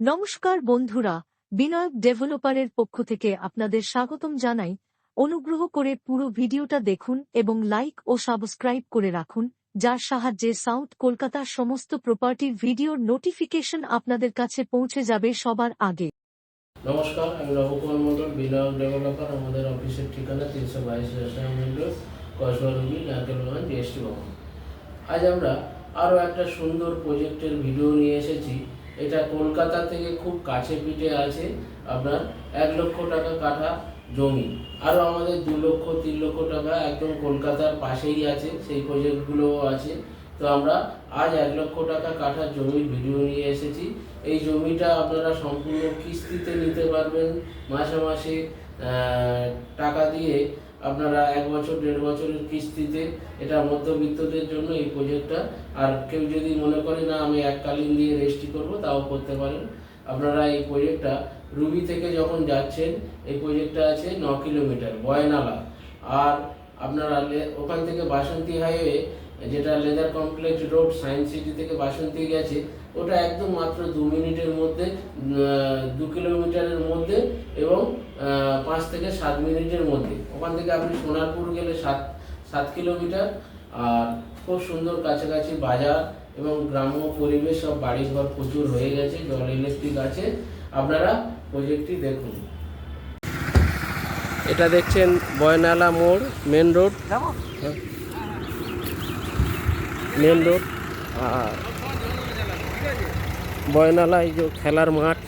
নমস্কার বন্ধুরা, বিনয়ক ডেভেলপারের পক্ষ থেকে আপনাদের স্বাগতম জানাই। অনুগ্রহ করে পুরো ভিডিওটা দেখুন এবং লাইক ও সাবস্ক্রাইব করে রাখুন, যার সাহায্যে সাউথ কলকাতার সমস্ত প্রপার্টির ভিডিওর নোটিফিকেশন আপনাদের কাছে পৌঁছে যাবে সবার আগে। নমস্কার, আমি রবকুমার মন্ডল বিনায়ক ডেভেলপার, আমাদের অফিসের ঠিকানা তিনশো বাইশ মন্ডল কসবারুবি নারকেলবাগান জিএসটি ভবন আজ আমরা আরও একটা সুন্দর প্রজেক্টের ভিডিও নিয়ে এসেছি। এটা কলকাতা থেকে খুব কাছে পিঠে আছে আপনার এক লক্ষ টাকা কাঠা জমি। আরও আমাদের দু লক্ষ, তিন লক্ষ টাকা একদম কলকাতার পাশেই আছে, সেই প্রজেক্টগুলোও আছে। তো আমরা আজ এক লক্ষ টাকা কাঠা জমির ভিডিও নিয়ে এসেছি। এই জমিটা আপনারা সম্পূর্ণ কিস্তিতে নিতে পারবেন মাসে মাসে টাকা দিয়ে। আপনারা এক বছর, দেড় বছরের কিস্তিতে এটা মধ্যবিত্তদের জন্য এই প্রজেক্টটা আর কেউ যদি মনে করে, না, আমি এককালীন দিয়ে রেজিস্ট্রি করব তাও করতে পারেন। আপনারা এই প্রজেক্টটা রুবি থেকে যখন যাচ্ছেন, এই প্রজেক্টটা আছে ন কিলোমিটার, বয়নালা। আর আপনারা ওখান থেকে বাসন্তী হাইওয়ে যেটা leather complex road science city থেকে বাসন্তী গেছে, ওটা একদম মাত্র দু মিনিটের মধ্যে দু কিলোমিটারের মধ্যে এবং পাঁচ থেকে সাত মিনিটের মধ্যে। ওখান থেকে আপনি সোনারপুর গেলে সাত সাত কিলোমিটার। আর খুব সুন্দর কাছাকাছি বাজার এবং গ্রাম্য পরিবেশ সব বাড়িঘর প্রচুর হয়ে গেছে জল ইলেকট্রিক আছে। আপনারা প্রজেক্টটি দেখুন। এটা দেখছেন বয়নালা মোড় মেন রোড মেন রোড আর বয়নালা এই যে খেলার মাঠ।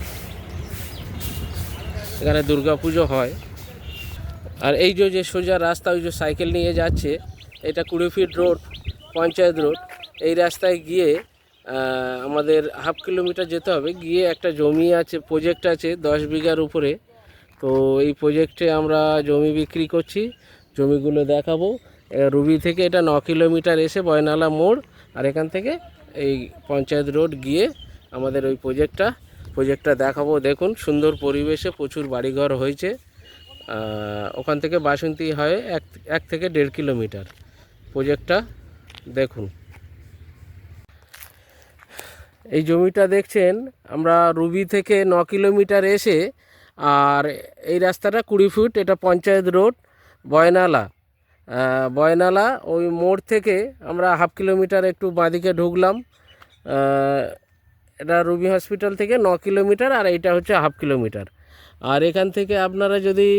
এখানে দুর্গা পুজো হয়। আর এই যে সোজা রাস্তা, ওই যে সাইকেল নিয়ে যাচ্ছে, এটা কুড়ি ফিট রোড, পঞ্চায়েত রোড। এই রাস্তায় গিয়ে আমাদের হাফ কিলোমিটার যেতে হবে। গিয়ে একটা জমি আছে প্রজেক্ট আছে দশ বিঘার উপরে। তো এই প্রজেক্টে আমরা জমি বিক্রি করছি, জমিগুলো দেখাবো। রুবি থেকে এটা ন কিলোমিটার এসে বয়নালা মোড়, আর এখান থেকে এই পঞ্চায়েত রোড গিয়ে আমাদের ওই প্রজেক্টটা প্রজেক্টটা দেখাবো। দেখুন, সুন্দর পরিবেশে প্রচুর বাড়িঘর হয়েছে। ওখান থেকে বাসন্তী হয় এক এক থেকে দেড় কিলোমিটার। প্রজেক্টটা দেখুন। এই জমিটা দেখছেন, আমরা রুবি থেকে ন কিলোমিটার এসে, আর এই রাস্তাটা কুড়ি ফুট, এটা পঞ্চায়েত রোড, বয়নালা। বয়নালা ওই মোড় থেকে আমরা হাফ কিলোমিটার একটু বাঁদিকে ঢুকলাম। এটা রুবি হসপিটাল থেকে ন কিলোমিটার, আর এইটা হচ্ছে হাফ কিলোমিটার। আর এখান থেকে আপনারা যদি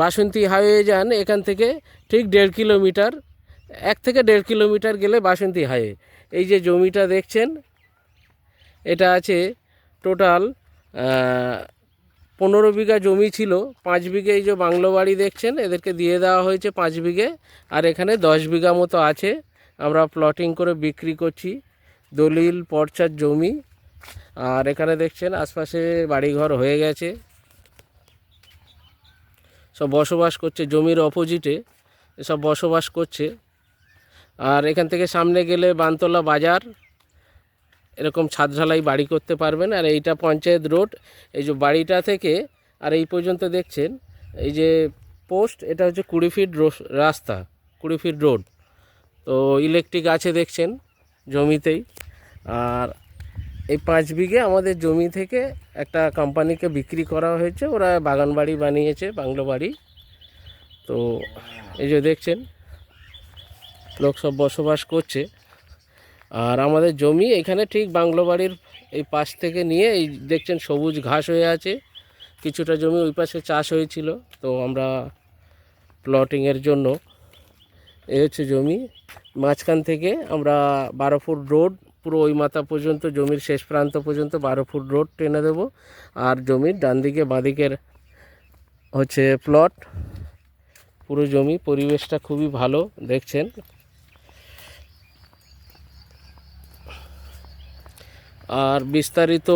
বাসন্তী হাইওয়ে যান, এখান থেকে ঠিক দেড় কিলোমিটার, এক থেকে দেড় কিলোমিটার গেলে বাসন্তী হাইওয়ে। এই যে জমিটা দেখছেন, এটা আছে টোটাল পনেরো বিঘা জমি ছিল। পাঁচ বিঘে এই যে বাংলো বাড়ি দেখছেন, এদেরকে দিয়ে দেওয়া হয়েছে পাঁচ বিঘে। আর এখানে দশ বিঘা মতো আছে। আমরা প্লটিং করে বিক্রি করছি। দলিল, পর্চার জমি। আর এখানে দেখছেন আশপাশে বাড়িঘর হয়ে গেছে। সব বসবাস করছে, জমির অপোজিটে সব বসবাস করছে। আর এখান থেকে সামনে গেলে বানতলা বাজার, এরকম ছাদ ঢালাই বাড়ি করতে পারবেন। আর এইটা পঞ্চায়েত রোড, এই যে বাড়িটা থেকে, আর এই পর্যন্ত দেখছেন, এই যে পোস্ট, এটা হচ্ছে কুড়ি ফিট রাস্তা, কুড়ি ফিট রোড। তো ইলেকট্রিক আছে দেখছেন জমিতেই। আর এই পাঁচ বিঘে আমাদের জমি থেকে একটা কোম্পানিকে বিক্রি করা হয়েছে। ওরা বাগান বাড়ি বানিয়েছে, বাংলো বাড়ি। তো এই যে দেখছেন, লোক সব বসবাস করছে। আর আমাদের জমি এখানে ঠিক বাংলো বাড়ির এই পাশ থেকে নিয়ে এই দেখছেন সবুজ ঘাস হয়ে আছে। কিছুটা জমি ওই পাশে চাষ হয়েছিল, তো আমরা প্লটিংয়ের জন্য এই হচ্ছে জমি। মাঝখান থেকে আমরা বারো ফুট রোড পুরো ওই মাথা পর্যন্ত, জমির শেষ প্রান্ত পর্যন্ত বারো ফুট রোড টেনে দেবো। আর জমির ডান দিকে বাঁদিকের হচ্ছে প্লট পুরো জমি, পরিবেশটা খুবই ভালো, দেখছেন? আর বিস্তারিত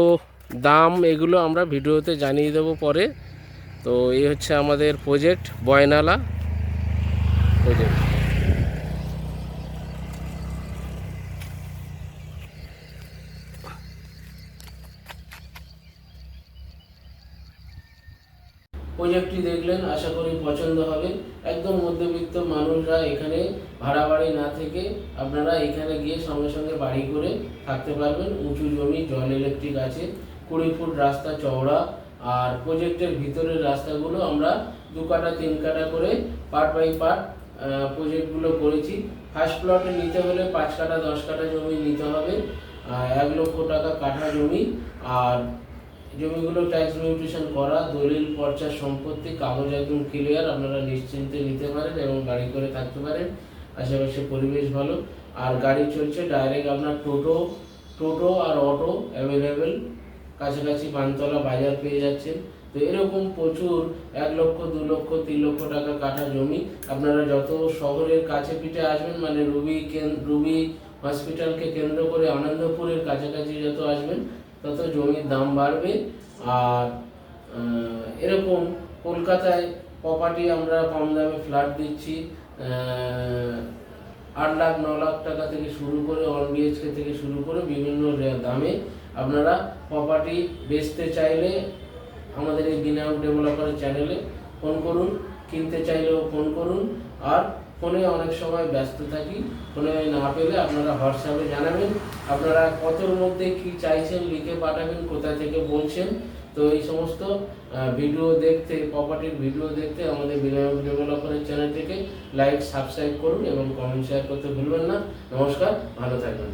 দাম এগুলো আমরা ভিডিওতে জানিয়ে দেবো পরে। তো এই হচ্ছে আমাদের প্রজেক্ট বয়নালা প্রজেক্ট প্রজেক্টটি দেখলেন, আশা করি পছন্দ হবে। একদম মধ্যবিত্ত মানুষরা এখানে ভাড়া বাড়ি না থেকে আপনারা এখানে গিয়ে সঙ্গে সঙ্গে বাড়ি করে থাকতে পারবেন। উঁচু জমি, জল ইলেকট্রিক আছে, কুড়ি ফুট রাস্তা, চওড়া। আর প্রজেক্টের ভিতরের রাস্তাগুলো আমরা দু কাটা, তিন কাটা করে পার্ট বাই পার্ট প্রজেক্টগুলো করেছি। ফার্স্ট প্লটে নিতে হলে পাঁচ কাটা, দশ কাটা জমি নিতে হবে। এক লক্ষ টাকা কাঠা জমি। আর জমিগুলো ট্যাক্স মিউটেশন করা, দলিল, পর্চা, সম্পত্তি, কাগজ একদম ক্লিয়ার আপনারা নিশ্চিন্তে নিতে পারেন এবং গাড়ি করে থাকতে পারেন। আশেপাশে পরিবেশ ভালো। আর গাড়ি চলছে ডাইরেক্ট আপনার টোটো টোটো আর অটো অ্যাভেলেবেল কাছাকাছি পানতলা বাজার পেয়ে যাচ্ছেন। তো এরকম প্রচুর এক লক্ষ, দু লক্ষ, তিন লক্ষ টাকা কাঠা জমি আপনারা যত শহরের কাছে পিঠে আসবেন মানে রুবি রুবি হসপিটালকে কেন্দ্র করে আনন্দপুরের কাছাকাছি যত আসবেন তত জমির দাম বাড়বে। আর এরকম কলকাতায় প্রপার্টি আমরা কম দামে ফ্ল্যাট দিচ্ছি। আট লাখ, ন লাখ টাকা থেকে শুরু করে ওয়ান বিএইচকে থেকে শুরু করে বিভিন্ন দামে আপনারা প্রপার্টি বেচতে চাইলে আমাদের এই বিনায়ক ডেভেলপারের চ্যানেলে ফোন করুন, কিনতে চাইলেও ফোন করুন। আর ফোনে অনেক সময় ব্যস্ত থাকি। ফোনে না পেলে আপনারা হোয়াটসঅ্যাপে জানাবেন। আপনারা কতর মধ্যে কি চাইছেন, লিখে পাঠাবেন, কোথা থেকে বলছেন। তো এই সমস্ত ভিডিও দেখতে প্রপার্টির ভিডিও দেখতে আমাদের বিনয় ডেভেলপারের চ্যানেল থেকে লাইক সাবস্ক্রাইব করুন এবং কমেন্ট শেয়ার করতে ভুলবেন না। নমস্কার, ভালো থাকবেন।